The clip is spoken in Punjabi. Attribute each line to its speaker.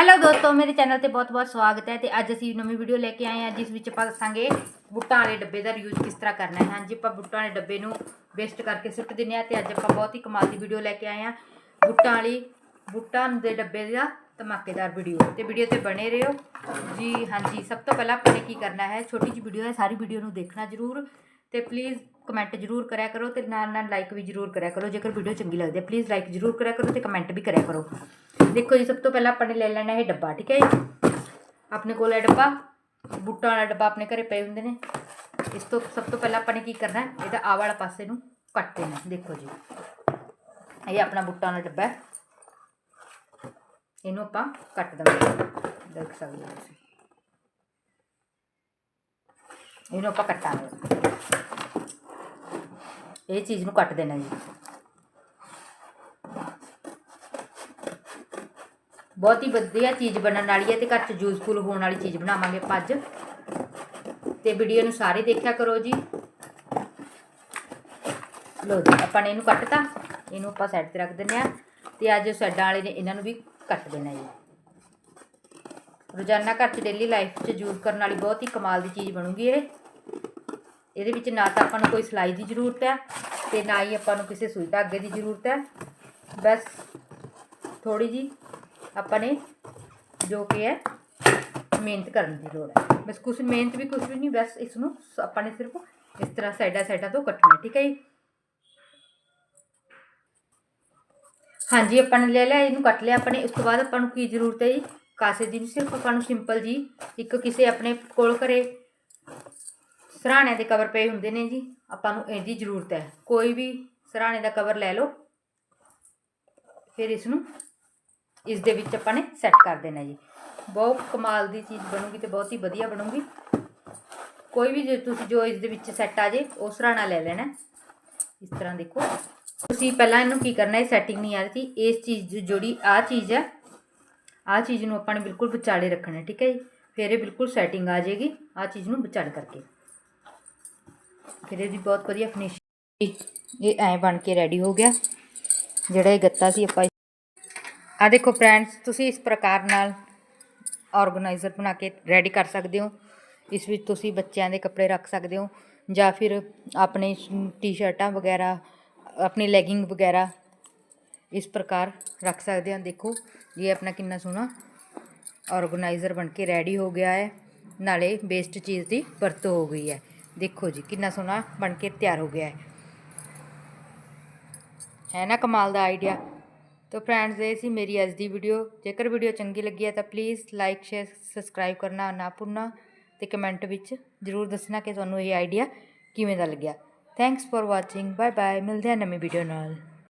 Speaker 1: ਹੈਲੋ ਦੋਸਤੋ, ਮੇਰੇ ਚੈਨਲ ਤੇ ਬਹੁਤ-ਬਹੁਤ ਸਵਾਗਤ ਹੈ ਤੇ ਅੱਜ ਅਸੀਂ ਨਵੀਂ ਵੀਡੀਓ ਲੈ ਕੇ ਆਏ ਹਾਂ, ਜਿਸ ਵਿੱਚ ਆਪਾਂ ਦੱਸਾਂਗੇ ਬੁੱਟਾਂ ਵਾਲੇ ਡੱਬੇ ਦਾ ਯੂਜ਼ ਕਿਸ ਤਰ੍ਹਾਂ ਕਰਨਾ ਹੈ। ਹਾਂਜੀ, ਆਪਾਂ ਬੁੱਟਾਂ ਵਾਲੇ ਡੱਬੇ ਨੂੰ ਵੇਸਟ ਕਰਕੇ ਸੁੱਟ ਦਿੰਦੇ ਹਾਂ ਤੇ ਅੱਜ ਆਪਾਂ ਬਹੁਤ ਹੀ ਕਮਾਲ ਦੀ ਵੀਡੀਓ ਲੈ ਕੇ ਆਏ ਹਾਂ। ਬੁੱਟਾਂ ਵਾਲੀ, ਬੁੱਟਾਂ ਦੇ ਡੱਬੇ ਦਾ ਧਮਾਕੇਦਾਰ ਵੀਡੀਓ ਤੇ ਵੀਡੀਓ ਤੇ ਬਣੇ ਰਹੋ। ਜੀ, ਹਾਂਜੀ, ਸਭ ਤੋਂ ਪਹਿਲਾਂ ਆਪਾਂ ਨੇ ਕੀ ਕਰਨਾ ਹੈ, ਛੋਟੀ ਜਿਹੀ ਵੀਡੀਓ ਹੈ, ਸਾਰੀ ਵੀਡੀਓ ਨੂੰ ਦੇਖਣਾ ਜ਼ਰੂਰ। ਤੇ ਪਲੀਜ਼ ਕਮੈਂਟ ਜ਼ਰੂਰ ਕਰਿਆ ਕਰੋ ਤੇ ਨਾਲ ਨਾਲ ਲਾਈਕ ਵੀ ਜ਼ਰੂਰ ਕਰਿਆ ਕਰੋ, ਜੇਕਰ ਵੀਡੀਓ ਚੰਗੀ ਲੱਗਦੀ ਹੈ ਪਲੀਜ਼ ਲਾਈਕ ਜ਼ਰੂਰ ਕਰਿਆ ਕਰੋ ਤੇ ਕਮੈਂਟ ਵੀ ਕਰਿਆ ਕਰੋ। ਦੇਖੋ ਜੀ, ਸਭ ਤੋਂ ਪਹਿਲਾਂ ਆਪਾਂ ਨੇ ਲੈ ਲੈਣਾ ਇਹ ਡੱਬਾ, ਠੀਕ ਹੈ ਜੀ? ਆਪਣੇ ਕੋਲ ਹੈ ਡੱਬਾ, ਬੂਟਾਂ ਵਾਲਾ ਡੱਬਾ ਆਪਣੇ ਘਰੇ ਪਏ ਹੁੰਦੇ ਨੇ। ਇਸ ਤੋਂ ਸਭ ਤੋਂ ਪਹਿਲਾਂ ਆਪਾਂ ਨੇ ਕੀ ਕਰਨਾ ਹੈ? ਇਹਦਾ ਆ ਵਾਲਾ ਪਾਸੇ ਨੂੰ ਕੱਟ ਦੇਣਾ ਦੇਖੋ ਜੀ। ਇਹ ਆਪਣਾ ਬੂਟਾਂ ਵਾਲਾ ਡੱਬਾ ਹੈ। ਇਹਨੂੰ ਆਪਾਂ ਕੱਟ ਦਵਾਂਗੇ ਦੇਖ ਸਕਦੇ ਹੋ ਤੁਸੀਂ। ਇਹਨੂੰ ਆਪਾਂ ਕੱਟਾਂਗੇ। ਇਹ ਚੀਜ਼ ਨੂੰ ਕੱਟ ਦੇਣਾ ਜੀ। ਬਹੁਤ ਹੀ ਵਧੀਆ ਚੀਜ਼ ਬਣਨ ਵਾਲੀ ਹੈ ਤੇ ਘਰ 'ਚ ਯੂਜ਼ਫੁਲ ਹੋਣ ਵਾਲੀ ਚੀਜ਼ ਬਣਾਵਾਂਗੇ ਆਪਾਂ ਅੱਜ। ਤੇ ਵੀਡੀਓ ਨੂੰ ਸਾਰੇ ਦੇਖਿਆ ਕਰੋ ਜੀ। ਲੋ ਜੀ, ਆਪਾਂ ਨੇ ਇਹਨੂੰ ਕੱਟਤਾ। ਇਹਨੂੰ ਆਪਾਂ ਸਾਈਡ ਤੇ ਰੱਖ ਦਿੰਦੇ ਆ ਤੇ ਅੱਜ ਸਾਈਡਾਂ ਵਾਲੇ ਨੇ ਇਹਨਾਂ ਨੂੰ ਵੀ ਕੱਟ ਦੇਣਾ ਜੀ। ਰੋਜ਼ਾਨਾ ਘਰ 'ਚ ਡੇਲੀ ਲਾਈਫ 'ਚ ਯੂਜ਼ ਕਰਨ ਵਾਲੀ ਬਹੁਤ ਹੀ ਕਮਾਲ ਦੀ ਚੀਜ਼ ਬਣੂਗੀ ਇਹ। ਇਹਦੇ ਵਿੱਚ ਨਾ ਤਾਂ ਆਪਾਂ ਨੂੰ ਕੋਈ ਸਿਲਾਈ ਦੀ ਜ਼ਰੂਰਤ ਹੈ ਤੇ ਨਾ ਹੀ ਆਪਾਂ ਨੂੰ ਕਿਸੇ ਸੂਈ ਧਾਗੇ ਦੀ ਜ਼ਰੂਰਤ ਹੈ। ਬਸ ਥੋੜੀ ਜੀ ਆਪਾਂ ਨੇ ਜੋ ਕਿ ਹੈ, ਮਿਹਨਤ ਕਰਨ ਦੀ ਲੋੜ ਹੈ। ਬਸ ਕੁਝ ਮਿਹਨਤ ਵੀ ਕੁਝ ਵੀ ਨਹੀਂ, ਬਸ ਇਸ ਨੂੰ ਸ- ਆਪਾਂ ਨੇ ਸਿਰਫ ਇਸ ਤਰ੍ਹਾਂ ਸਾਈਡਾਂ ਸਾਈਡਾਂ ਤੋਂ ਕੱਟਣਾ, ਠੀਕ ਹੈ ਜੀ? ਹਾਂਜੀ, ਆਪਾਂ ਨੇ ਲੈ ਲਿਆ, ਇਹਨੂੰ ਕੱਟ ਲਿਆ ਆਪਾਂ ਨੇ। ਉਸ ਤੋਂ ਬਾਅਦ ਆਪਾਂ ਨੂੰ ਕੀ ਜ਼ਰੂਰਤ ਹੈ ਜੀ? ਕਾਸੇ ਦੀ ਨਹੀਂ ਸਿਰਫ ਆਪਾਂ ਨੂੰ ਸਿੰਪਲ ਜੀ, ਇੱਕ ਕਿਸੇ ਆਪਣੇ ਕੋਲ ਘਰੇ ਸਰਾਣੇ ਦੇ ਕਵਰ ਪਏ ਹੁੰਦੇ ਨੇ ਜੀ, ਆਪਾਂ ਨੂੰ ਇਹਦੀ ਜ਼ਰੂਰਤ ਹੈ। ਕੋਈ ਵੀ ਸਰਾਣੇ ਦਾ ਕਵਰ ਲੈ ਲਓ, ਫਿਰ ਇਸ ਨੂੰ, ਇਸ ਦੇ ਵਿੱਚ ਆਪਾਂ ਨੇ ਸੈੱਟ ਕਰ ਦੇਣਾ ਜੀ। ਬਹੁਤ ਕਮਾਲ ਦੀ ਚੀਜ਼ ਬਣੂਗੀ ਤੇ ਬਹੁਤ ਹੀ ਵਧੀਆ ਬਣੂਗੀ। ਕੋਈ ਵੀ ਜੇ ਤੁਸੀਂ ਜੋ ਇਸ ਦੇ ਵਿੱਚ ਸੈੱਟ ਆ ਜੇ, ਉਹ ਸਰਾਣਾ ਲੈ ਲੈਣਾ। ਇਸ ਤਰ੍ਹਾਂ ਦੇਖੋ। ਤੁਸੀਂ ਪਹਿਲਾਂ ਇਹਨੂੰ ਕੀ ਕਰਨਾ ਹੈ ਸੈਟਿੰਗ ਨਹੀਂ ਆ ਰਹੀ। ਸੀ ਇਸ ਚੀਜ਼ ਜਿਹੜੀ ਆ ਚੀਜ਼ ਹੈ, ਆ ਚੀਜ਼ ਨੂੰ ਆਪਾਂ ਨੇ ਬਿਲਕੁਲ ਵਿਚਾਲੇ ਰੱਖਣਾ, ਠੀਕ ਹੈ ਜੀ। ਫਿਰ ਇਹ ਬਿਲਕੁਲ ਸੈਟਿੰਗ ਆ ਜਾਏਗੀ, ਆ ਚੀਜ਼ ਨੂੰ ਵਿਚਾਲੇ ਕਰਕੇ। ਫਿਰ ਇਹਦੀ ਬਹੁਤ ਵਧੀਆ ਫਿਨਿਸ਼ਿੰਗ ਇਹ ਐਂ ਬਣ ਕੇ ਰੈਡੀ ਹੋ ਗਿਆ। ਜਿਹੜਾ ਇਹ ਗੱਤਾ ਸੀ ਆਪਾਂ ਆ ਦੇਖੋ ਫਰੈਂਡਸ ਤੁਸੀਂ ਇਸ ਪ੍ਰਕਾਰ ਨਾਲ ਆਰਗੇਨਾਈਜ਼ਰ ਬਣਾ ਕੇ ਰੈਡੀ ਕਰ ਸਕਦੇ ਹੋ। ਇਸ ਵਿੱਚ ਤੁਸੀਂ ਬੱਚਿਆਂ ਦੇ ਕੱਪੜੇ ਰੱਖ ਸਕਦੇ ਹੋ ਜਾਂ ਫਿਰ ਆਪਣੇ ਟੀ-ਸ਼ਰਟਾਂ ਵਗੈਰਾ, ਆਪਣੀ ਲੈਗਿੰਗ ਵਗੈਰਾ ਇਸ ਪ੍ਰਕਾਰ ਰੱਖ ਸਕਦੇ ਹਾਂ। ਦੇਖੋ, ਇਹ ਆਪਣਾ ਕਿੰਨਾ ਸੋਹਣਾ ਆਰਗੇਨਾਈਜ਼ਰ ਬਣ ਕੇ ਰੈਡੀ ਹੋ ਗਿਆ ਹੈ। ਨਾਲੇ ਵੇਸਟ ਚੀਜ਼ ਦੀ ਵਰਤੋਂ ਹੋ ਗਈ ਹੈ। ਦੇਖੋ ਜੀ, ਕਿੰਨਾ ਸੋਹਣਾ ਬਣ ਕੇ ਤਿਆਰ ਹੋ ਗਿਆ ਹੈ। ਹੈ ਨਾ ਕਮਾਲ ਦਾ ਆਈਡੀਆ ਤਾਂ ਫਰੈਂਡਸ ਇਹ ਸੀ ਮੇਰੀ ਅੱਜ ਦੀ ਵੀਡੀਓ ਜੇਕਰ ਵੀਡੀਓ ਚੰਗੀ ਲੱਗੀ ਹੈ ਤਾਂ ਪਲੀਜ਼ ਲਾਈਕ ਸ਼ੇਅਰ ਸਬਸਕ੍ਰਾਈਬ ਕਰਨਾ ਨਾ ਭੁੱਲਣਾ ਤੇ ਕਮੈਂਟ ਵਿੱਚ ਜ਼ਰੂਰ ਦੱਸਣਾ ਕਿ ਤੁਹਾਨੂੰ ਇਹ ਆਈਡੀਆ ਕਿਵੇਂ ਦਾ ਲੱਗਿਆ। Thanks for watching bye bye ਮਿਲਦੇ ਹਾਂ ਨਵੀਂ ਵੀਡੀਓ ਨਾਲ।